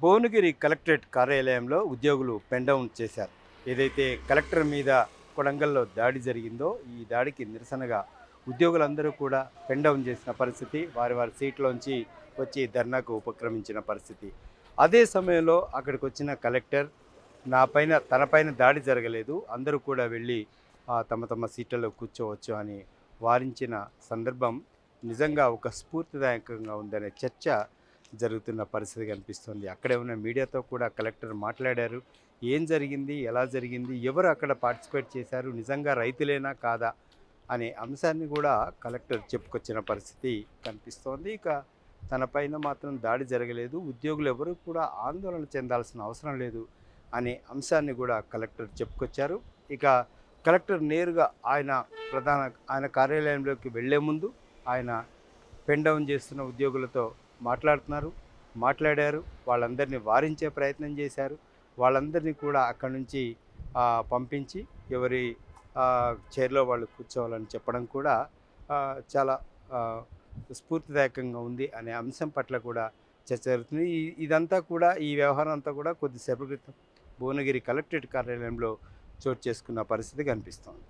Bhuvanagiri collectorate కార్యాలయంలో ఉద్యోగులు pen down చేశారు. ఏదైతే కలెక్టర్ మీద కొడంగల్లో దాడి జరిగిందో ఈ దాడికి నిరసనగా ఉద్యోగులందరూ కూడా పెండౌన్ చేసిన పరిస్థితి వారి వారి సీట్లోంచి వచ్చి ధర్నాకు ఉపక్రమించిన పరిస్థితి. అదే సమయంలో అక్కడికి వచ్చిన కలెక్టర్ నా పైన తనపైన దాడి జరగలేదు అందరూ కూడా వెళ్ళి ఆ, తమ తమ సీట్లలో కూర్చోవచ్చు అని వారించిన సందర్భం నిజంగా ఒక స్ఫూర్తిదాయకంగా ఉందనే చర్చ జరుగుతున్న పరిస్థితి కనిపిస్తుంది. అక్కడే ఉన్న మీడియాతో కూడా కలెక్టర్ మాట్లాడారు. ఏం జరిగింది? ఎలా జరిగింది? ఎవరు అక్కడ పార్టిసిపేట్ చేశారు? నిజంగా రైతులేనా కాదా? అనే అంశాన్ని కూడా కలెక్టర్ చెప్పుకొచ్చిన పరిస్థితి కనిపిస్తోంది. ఇక తనపైన మాత్రం దాడి జరగలేదు. ఉద్యోగులు ఎవరు కూడా ఆందోళన చెందాల్సిన అవసరం లేదు అనే అంశాన్ని కూడా కలెక్టర్ చెప్పుకొచ్చారు. ఇక కలెక్టర్ నేరుగా ఆయన ప్రధాన ఆయన కార్యాలయంలోకి వెళ్ళే ముందు ఆయన పెన్ డౌన్ చేస్తున్న ఉద్యోగులతో మాట్లాడుతున్నారు మాట్లాడారు వాళ్ళందరినీ వారించే ప్రయత్నం చేశారు. వాళ్ళందరినీ కూడా అక్కడి నుంచి పంపించి ఎవరి చైర్లో వాళ్ళు కూర్చోవాలని చెప్పడం కూడా చాలా స్ఫూర్తిదాయకంగా ఉంది అనే అంశం పట్ల కూడా చర్చ జరుగుతుంది. ఇదంతా కూడా ఈ వ్యవహారం అంతా కూడా కొద్దిసేపటి క్రితం భువనగిరి కలెక్టరేట్ కార్యాలయంలో చోటు చేసుకున్న పరిస్థితి కనిపిస్తోంది.